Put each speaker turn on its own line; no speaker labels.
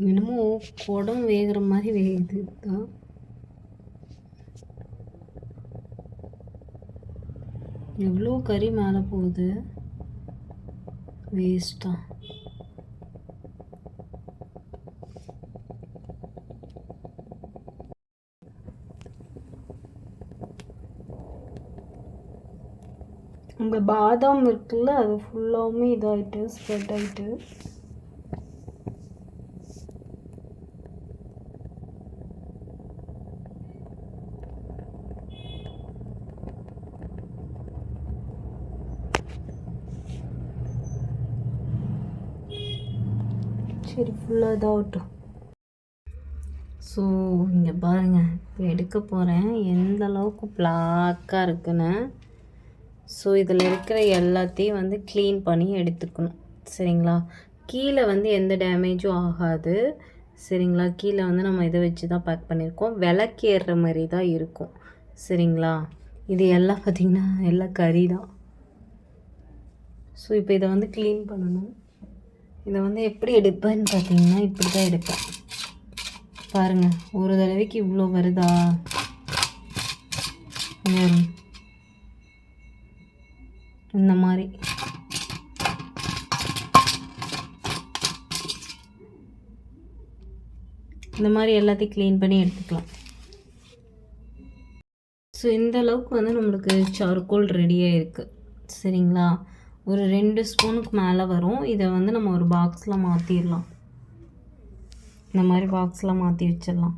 என்னமோ குடம் வேகிற மாதிரி வேகுது. தான் எவ்வளோ கறி மேலே போகுது? வேஸ்ட்டாக உங்கள் பாதாம் இருக்குல்ல அது ஃபுல்லாகவுமே இதாகிட்டு ஸ்ப்ரெட் ஆகிட்டு சரி ஃபுல்லாக இதாகட்டும் ஸோ இங்கே பாருங்கள் இப்போ எடுக்க போகிறேன் எந்த அளவுக்கு பிளாக்காக இருக்குன்னு. ஸோ இதில் இருக்கிற எல்லாத்தையும் வந்து க்ளீன் பண்ணி எடுத்துக்கணும். சரிங்களா? கீழே வந்து எந்த டேமேஜும் ஆகாது. சரிங்களா? கீழே வந்து நம்ம இதை வச்சு தான் பேக் பண்ணியிருக்கோம். விளக்கேறுற மாதிரி தான் இருக்கும். சரிங்களா? இது எல்லாம் பார்த்திங்கன்னா எல்லாம் கறி தான் ஸோ இப்போ இதை வந்து க்ளீன் பண்ணணும். இதை வந்து எப்படி எடுப்பேன்னு பார்த்தீங்கன்னா இப்படி தான் எடுப்பேன். பாருங்கள் ஒரு தடவைக்கு இவ்வளோ வருதா? இங்க இந்த மாதிரி. இந்த மாதிரி எல்லாத்தையும் க்ளீன் பண்ணி எடுத்துக்கலாம். ஸோ இந்த அளவுக்கு வந்து நம்மளுக்கு சார்கோல் ரெடியாக இருக்குது சரிங்களா? ஒரு ரெண்டு ஸ்பூனுக்கு மேலே வரும். இதை வந்து நம்ம ஒரு பாக்ஸில் மாற்றிடலாம் இந்த மாதிரி பாக்ஸில் மாற்றி வச்சிடலாம்